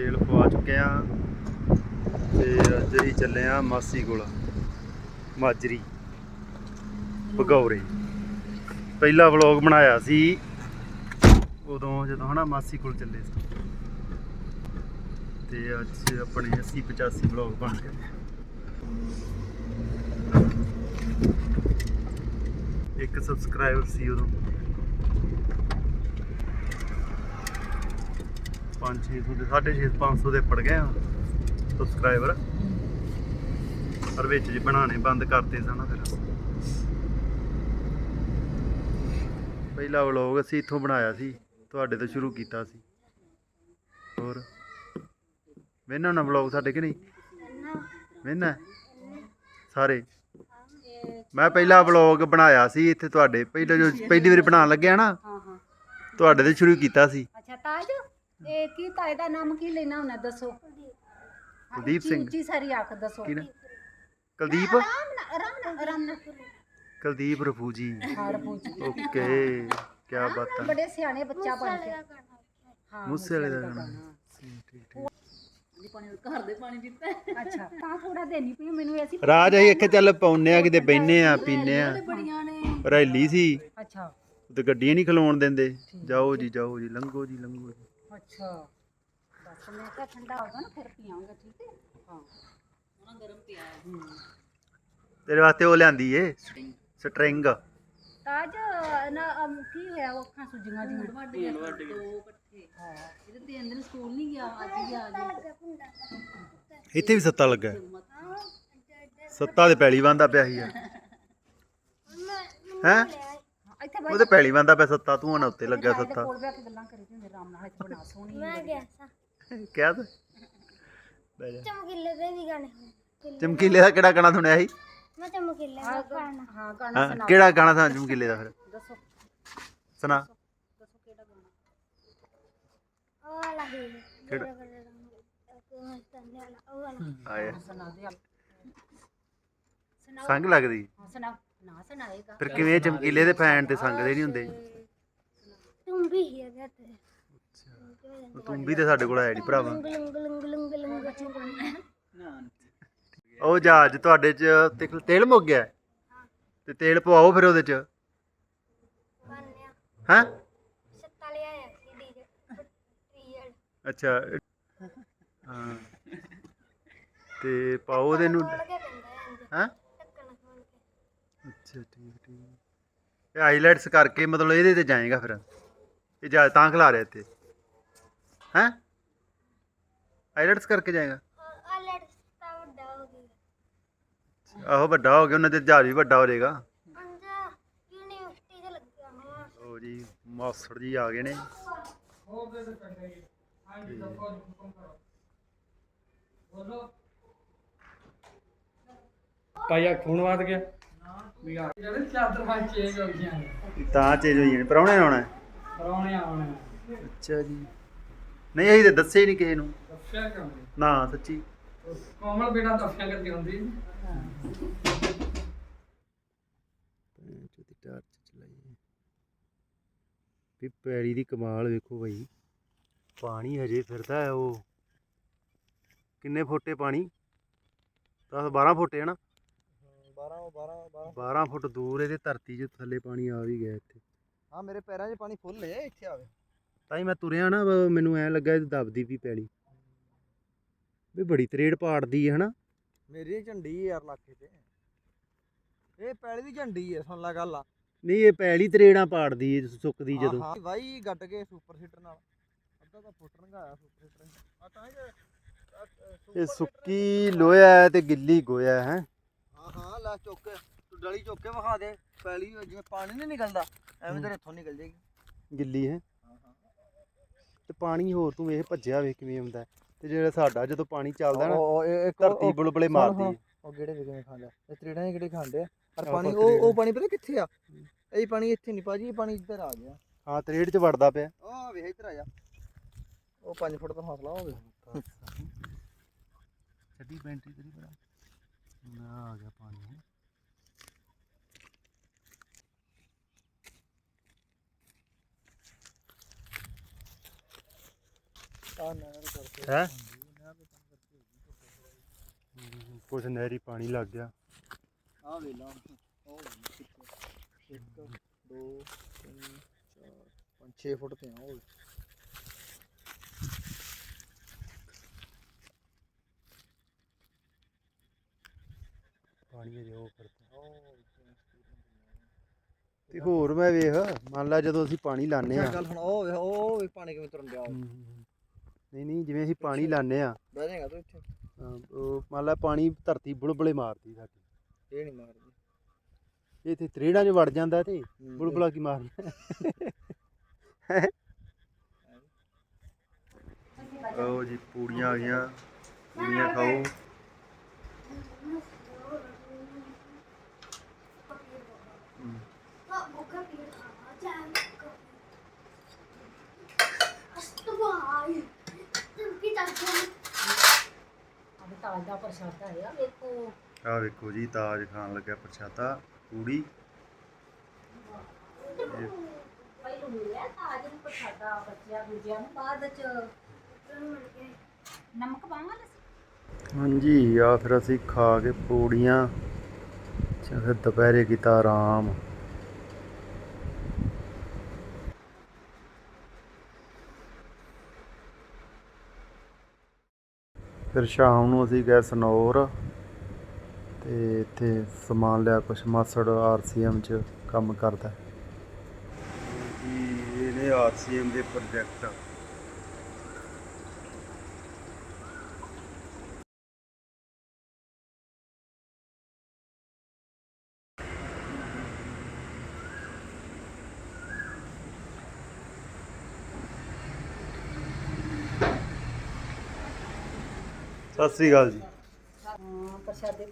ਤੇਲ ਪਵਾ ਚੁੱਕੇ ਆ। ਤੇ ਅੱਜ ਹੀ ਚੱਲੇ ਆ ਮਾਸੀ ਕੋਲ, ਮਾਜਰੀ ਬਗੌਰੇ ਪਹਿਲਾ ਵਲੌਗ ਬਣਾਇਆ ਸੀ, ਉਦੋਂ ਜਦੋਂ ਹਨਾ ਮਾਸੀ ਕੋਲ ਚੱਲੇ ਸੀ। ਤੇ ਅੱਜ ਆਪਣੇ 80 85 ਵਲੌਗ ਬਣ ਗਏ। ਇੱਕ ਸਬਸਕ੍ਰਾਈਬਰ ਸੀ ਉਦੋਂ। 5-600 ਦੇ 650 500 ਦੇ ਪੜ ਗਏ ਆ ਸਬਸਕ੍ਰਾਈਬਰ ਪਰ ਵਿੱਚ ਜੀ ਬਣਾਣੇ ਬੰਦ ਕਰਤੇ ਸਨ ਫਿਰ। ਪਹਿਲਾ ਵਲੌਗ ਅਸੀਂ ਇੱਥੋਂ ਬਣਾਇਆ ਸੀ ਤੁਹਾਡੇ ਤੋਂ ਸ਼ੁਰੂ ਕੀਤਾ ਸੀ। ਹੋਰ? ਵੇਨਾ ਨਾ ਵਲੌਗ ਸਾਡੇ ਕਿ ਨਹੀਂ? ਵੇਨਾ ਸਾਰੇ? ਮੈਂ ਪਹਿਲਾ ਵਲੌਗ ਬਣਾਇਆ ਸੀ ਇੱਥੇ ਤੁਹਾਡੇ ਪਹਿਲਾਂ ਜੋ ਪਹਿਲੀ ਵਾਰੀ ਬਣਾਉਣ ਲੱਗਿਆ ਨਾ ਤੁਹਾਡੇ ਤੋਂ ਸ਼ੁਰੂ ਕੀਤਾ ਸੀ। ਅੱਛਾ ਤਾਜ? ਇਹ ਕੀ ਤਾਜ ਦਾ ਨਾਮ ਕੀ ਲੈਣਾ ਹੁੰਦਾ ਦੱਸੋ? ਕੁਲਦੀਪ ਸਿੰਘ। ਉੱਚੀ ਸਾਰੀ ਆਖ ਦੱਸੋ। ਕੀ ਨਾ? ਕੁਲਦੀਪ? ਆਰਾਮ ਨਾਲ ਆਰਾਮ ਨਾਲ ਆਰਾਮ ਨਾਲ ਕੁਲਦੀਪ ਰਫੂਜੀ। ਹਾਰ ਪੁੱਛ ਓਕੇ ਕੀ ਬਾਤ। ਹੈ ਬੜੇ ਸਿਆਣੇ ਬੱਚਾ ਬਣ ਕੇ। ਹਾਂ ਮੂਸੇ ਵਾਲੇ ਦਾ ਗਾਣਾ ਠੀਕ ਠੀਕ ਠੀਕ। ਅੱਛਾ ਤਾਂ ਥੋੜਾ ਦੇਣੀ ਪਈ ਮੈਨੂੰ ਐਸੀ ਰਾਜ ਅਸੀਂ ਇੱਥੇ ਚੱਲ ਪਾਉਨੇ ਆ ਕਿਤੇ ਬੈਨੇ ਆ ਪੀਨੇ ਆ। ਰੈਲੀ ਸੀ। ਅੱਛਾ। ਤੇ ਗੱਡੀਆਂ ਨਹੀਂ ਖਲੋਣ ਦਿੰਦੇ। ਜਾਓ ਜੀ ਜਾਓ ਜੀ ਲੰਘੋ ਜੀ ਲੰਘੋ ਜੀ। ਅੱਛਾ। ਬਸ ਮੈਂ ਕਿਹਾ ਠੰਡਾ ਹੋਗਾ ਨਾ ਫਿਰ ਪੀਵਾਂਗੇ ਠੀਕ ਹੈ? ਹਾਂ। ਤੇਰੇ ਵਾਸਤੇ ਉਹ ਲਿਆਂਦੀ ਏ ਸਟ੍ਰਿੰਗ। ਤਾਜ ਨਾ ਅਮ, ਕੀ ਹੋਇਆ ਉਹ ਅੱਖਾਂ ਸੁੱਜੀਆਂ ਜੀਆਂ ਹਾਂ। ਇਹਦੇ ਤਿੰਨ ਦਿਨ ਸਕੂਲ ਨਹੀਂ ਗਿਆ ਅੱਜ ਗਿਆ ਜੀ ਇੱਥੇ ਵੀ ਸੱਤਾ ਲੱਗਾ। ਹੈ। ਸੱਤਾ ਦੇ ਪੈਲੀ ਬੰਦਾ ਪਿਆ ਸੀ ਯਾਰ। ਹੈ? ਇੱਥੇ ਉਹਦੇ ਪੈਲੀ ਬੰਦਾ ਪਿਆ ਸੱਤਾ ਤੂੰ ਹੁਣ ਉੱਤੇ ਲੱਗਾ ਸੱਤਾ। ਕੋਲ ਬੈ ਕੇ ਗੱਲਾਂ ਕਰੀ ਹੁੰਦੇ ਆਰਾਮ ਨਾਲ ਇੱਥੇ ਬਣਾ ਸੋਹਣੀ ਮੈਂ ਗਿਆ ਕਿਹਾ ਤੂੰ? ਬਹਿ ਜਾ। ਚਮਕੀਲੇ ਦੇ ਵੀ ਗਾਣੇ। ਹੁੰਦੇ। ਚਮਕੀਲੇ ਦਾ ਕਿਹੜਾ ਗਾਣਾ ਸੁਣਿਆ ਸੀ? ਮੈਂ ਚਮਕੀਲੇ ਦਾ ਗਾਣਾ। ਹਾਂ ਗਾਣਾ ਹਾਂ ਕਿਹੜਾ ਗਾਣਾ ਸੁਣਾ ਚਮਕੀਲੇ ਦਾ ਫਿਰ? ਦੱਸੋ। ਸੁਣਾ। ਦੱਸੋ ਕਿਹੜਾ ਗਾਣਾ? ਉਹ ਵਾਲਾ ਹੀ ਕਿਹੜਾ? ਉਹ ਉਹ ਆਇਆ। ਸੁਣਾ ਸੰਗ ਲੱਗਦੀ। ਹਾਂ ਸੁਣਾਓ। ਨਾ ਸੁਣਾਏਗਾ। ਫਿਰ ਕਿਵੇਂ ਚਮਕੀਲੇ ਦੇ ਫੈਨ ਤੇ ਸੰਗਦੇ ਨਹੀਂ ਹੁੰਦੇ? ਤੂੰ ਵੀ ਹੀ ਹੈ ਤੇ। ਤੂੰ ਵੀ ਤੇ ਸਾਡੇ ਕੋਲ ਆਇਆ ਨਹੀਂ ਭਰਾਵਾ। ਗਲੰਗ ਗਲੰਗ ਗਲੰਗ ਗਲੰਗ ਉਹ ਜਹਾਜ਼ ਤੁਹਾਡੇ ਚ ਤੇ- ਤੇਲ ਮੁੱਕ ਗਿਆ? ਹੈ? ਤੇ ਤੇਲ ਪਵਾਓ ਫਿਰ ਉਹਦੇ ਚ? ਬੰਨਿਆ ਹੈ? ਸੱਤਾ ਲਿਆ ਹੈ ਸੀਡੀ ਦੇ ਰੀਅਲ ਅੱਛਾ। ਹਾਂ। ਤੇ ਪਾਓ ਉਹਦੇ ਨੂੰ। ਖੋਲ ਕੇ ਪੈਂਦਾ ਹੈ ਇੰਜ ਹੈ ਢੱਕਣ ਖੋਲ ਕੇ ਅੱਛਾ ਠੀਕ ਠੀਕ ਇਹ ਹਾਈਲਾਈਟਸ ਕਰਕੇ ਮਤਲਬ ਇਹਦੇ ਤੇ ਜਾਏਗਾ ਫਿਰ। ਇਹ ਜਾ ਤਾਂ ਖਿਲਾ ਰਿਹਾ ਇੱਥੇ। ਹੈ? ਹਾਈਲਾਈਟਸ ਕਰਕੇ ਜਾਏਗਾ? ਆ ਸਤਾ ਵੱਡਾ ਹੋ ਗਿਆ। ਆਹੋ ਵੱਡਾ ਹੋ ਗਿਆ ਉਹਨਾਂ ਦੇ ਜਹਾਜ਼ ਵੀ ਵੱਡਾ ਹੋ ਜਾਏਗਾ। ਅੰਜ ਯੂਨੀਵਰਸਿਟੀ ਦੇ ਲੱਗਿਆ ਹੋਇਆ। ਉਹ ਜੀ ਮਾਸਟਰ ਜੀ ਆ ਗਏ ਨੇ। ਪਾਇਆ ਖੂਨ ਵੱਧ ਗਿਆ। ਵੀ ਆ। ਜਿਹੜੇ ਚਾਦਰ ਵਾਂ ਚੇਂਜ ਹੋ ਗਈਆਂ ਨੇ। ਤਾਂ ਚੇਂਜ ਹੋਈ ਜਾਣੀ ਪਰੌਣੇ ਆਉਣਾ ਹੈ? ਪਰੌਣੇ ਆਉਣੇ ਅੱਛਾ ਜੀ। ਨਹੀਂ ਅਸੀਂ ਤਾਂ ਦੱਸੇ ਹੀ ਨਹੀਂ ਕਿਸੇ ਨੂੰ। ਦੱਸਿਆ ਕਿਉਂ ਨੀ? ਨਾ ਸੱਚੀ। ਕੋਮਲ ਬੇਟਾ ਦੱਸਿਆ ਕਰਦੀ ਹੁੰਦੀ? ਚੋਦੀ ਟਾਰਚ ਚਲਾਈਏ। ਵੀ ਪੈੜੀ ਦੀ ਕਮਾਲ ਵੇਖੋ ਭਾਈ ਪਾਣੀ ਹਜੇ ਫਿਰਦਾ ਹੈ ਉਹ। ਕਿੰਨੇ ਫੁੱਟੇ ਪਾਣੀ? 10 12 ਫੁੱਟੇ ਹਨਾ? 12 12 12 12 ਫੁੱਟ ਦੂਰ ਇਹਦੇ ਧਰਤੀ 'ਚ ਥੱਲੇ ਪਾਣੀ ਆ ਵੀ ਗਿਆ ਇੱਥੇ। ਹਾਂ ਮੇਰੇ ਪੈਰਾਂ 'ਚ ਪਾਣੀ ਫੁੱਲ ਹੈ ਇੱਥੇ ਆਵੇ। ਤਾਂ ਹੀ ਮੈਂ ਤੁਰਿਆ ਨਾ ਮੈਨੂੰ ਐ ਲੱਗਾ ਇਹ ਦਬਦੀ ਵੀ ਪੈਲੀ। ਵੀ ਬੜੀ ਤਰੇੜ ਪਾੜਦੀ ਹੈ ਹਨਾ? ਮੇਰੀ ਝੰਡੀ ਯਾਰ ਲਾਕੇ ਤੇ। ਇਹ ਪੈਲੀ ਦੀ ਝੰਡੀ ਹੈ ਸੁਣ ਲੈ ਗੱਲ ਆ। ਨਹੀਂ ਇਹ ਪੈਲੀ ਤਰੇੜਾਂ ਪਾੜਦੀ ਹੈ ਸੁੱਕਦੀ ਜਦੋਂ। ਹਾਂ ਵਾਈ ਗੱਡ ਕੇ ਸੁਪਰ ਸੀਟਰ ਨਾਲ। ਅੱਧਾ ਤਾਂ ਫੁੱਟ ਨਗਾਇਆ ਸੁਪਰ ਸੀਟਰ ਆ ਤਾਂ ਇਹ ਸੁੱਕੀ ਹੈ ਤੇ ਗਿੱਲੀ ਗੋਇਆ ਹੈ? ਲੈ ਚੁੱਕ ਕੇ ਤੂੰ ਡਲੀ ਚੁੱਕ ਕੇ ਵਿਖਾ ਦੇ ਪੈਲੀ ਜਿਵੇਂ ਪਾਣੀ ਨਹੀਂ ਨਿਕਲਦਾ ਐਵੇਂ ਤੇਰੇ ਇੱਥੋਂ ਨਿਕਲ ਜਾਏਗੀ। ਗਿੱਲੀ ਹੈ। ਤੇ ਪਾਣੀ ਹੋਰ ਤੂੰ ਵੇਖ ਭੱਜਿਆ ਵੇਖ ਕਿਵੇਂ ਆਉਂਦਾ। ਤੇ ਜਿਹੜਾ ਸਾਡਾ ਜਦੋਂ ਪਾਣੀ ਚੱਲਦਾ ਨਾ ਉਹ ਇੱਕ ਧਰਤੀ ਬੁਲਬੁਲੇ ਮਾਰਦੀ ਹੈ। ਉਹ ਕਿਹੜੇ ਵਿਕਵੇਂ ਖਾਂਦਾ ਇਹ ਤ੍ਰਿੜਾਂ ਹੀ ਕਿਹੜੇ ਖਾਂਦੇ ਆ? ਪਰ ਪਾਣੀ ਉਹ ਉਹ। ਪਾਣੀ ਪਤਾ ਕਿੱਥੇ ਆ? ਇਹ ਪਾਣੀ ਇੱਥੇ ਨਹੀਂ ਭਾਜੀ ਇਹ ਪਾਣੀ ਇੱਧਰ ਆ ਗਿਆ। ਹਾਂ ਤਰੇੜ 'ਚ ਵੜਦਾ ਪਿਆ। ਆ ਵੇਖ ਇੱਧਰ ਆ ਜਾ। ਉਹ 5 ਫੁੱਟ ਦਾ ਹੌਸਲਾ ਹੋਵੇ ਛੱਡੀ ਬੈਂਟਰੀ ਤੇਰੀ ਬੜਾ ਨਾ ਆ ਗਿਆ ਪਾਣੀ। ਆ ਨਾ ਕਰਕੇ। ਹੈ? ਕੁਛ ਨਹਿਰੀ ਪਾਣੀ ਲੱਗ ਗਿਆ। ਆ ਵੇ ਲਾ ਉਹ। ਇੱਕ ਦੋ ਤਿੰਨ ਚਾਰ ਪੰਜ 6 ਫੁੱਟ ਤੇ ਆ ਉਹ। ਪਾਣੀ ਅਜੇ ਉਹ ਕਰਦਾ ਤੇ। ਹੋਰ ਮੈਂ ਵੇਖ ਮੰਨ ਲਾ ਜਦੋਂ ਅਸੀਂ ਪਾਣੀ ਲਾਣੇ ਆ ਗੱਲ ਹੁਣ ਉਹ ਵੇਖ, ਉਹ ਵੇਖ ਪਾਣੀ ਕਿਵੇਂ ਤੁਰਨ ਡਿਆ ਹਮ, ਨਹੀਂ ਨਹੀਂ ਜਿਵੇਂ ਅਸੀਂ ਪਾਣੀ ਲਾਣੇ ਆ ਬਹਿ ਜਾਏਗਾ ਤੂੰ ਇੱਥੇ। ਅਹ ਉਹ ਮੰਨ ਲਾ ਪਾਣੀ ਧਰਤੀ ਬੁਲਬੁਲੇ ਮਾਰਦੀ ਸਾਡੀ। ਇਹ ਨਹੀਂ ਮਾਰਦੀ। ਇਹ ਇੱਥੇ ਤਰੇੜਾਂ 'ਚ ਵੜ ਜਾਂਦਾ ਤੇ ਬੁਲਬੁਲਾ ਕੀ ਮਾਰਦਾ? ਆਓ ਜੀ ਪੂੜੀਆਂ ਆ ਗਈਆਂ। ਪੂੜੀਆਂ ਖਾਓ। ਤਾਜ ਦਾ ਪ੍ਰਸ਼ਾਦਾ ਹੈ ਵੇਖੋ। ਆ ਵੇਖੋ ਜੀ ਤਾਜ ਖਾਣ ਲੱਗਿਆ ਪ੍ਰਸ਼ਾਦਾ ਪੂੜੀ। ਪਹਿਲੂ ਮਿਲਿਆ ਤਾਜ ਨੂੰ ਪ੍ਰਸ਼ਾਦਾ ਬੱਚਿਆਂ ਦੂਜਿਆਂ ਨੂੰ ਬਾਅਦ ਚ ਨਮਕ ਪਾਵਾਂਗੇ ਹਾਂਜੀ ਆ ਫਿਰ ਅਸੀਂ ਖਾ ਕੇ ਪੂੜੀਆਂ। ਫਿਰ ਦੁਪਹਿਰੇ ਕੀਤਾ ਆਰਾਮ। ਫਿਰ ਸ਼ਾਮ ਨੂੰ ਅਸੀਂ ਗਏ ਸਨੌਰ ਤੇ ਇੱਥੇ ਸਮਾਨ ਲਿਆ ਕੁਛ ਮਾਸੜ ਆਰਸੀਐਮ ਚ ਕੰਮ ਕਰਦਾ। ਜੀ, ਇਹ ਨੇ ਆਰਸੀਐਮ ਦੇ ਪ੍ਰੋਜੈਕਟ ਸਤਿ ਸ੍ਰੀ ਅਕਾਲ ਜੀ। ਪ੍ਰਸ਼ਾਦੇ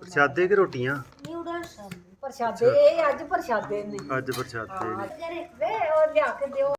ਪ੍ਰਸ਼ਾਦੇ ਕਿ ਰੋਟੀਆਂ? ਨਿਊਡਲਸ। ਪ੍ਰਸ਼ਾਦੇ ਇਹ ਅੱਜ ਪ੍ਰਸ਼ਾਦੇ ਨੇ। ਅੱਜ ਪ੍ਰਸ਼ਾਦੇ ਨੇ। ਵੇ ਉਹ ਲਿਆ ਕੇ ਦਿਓ।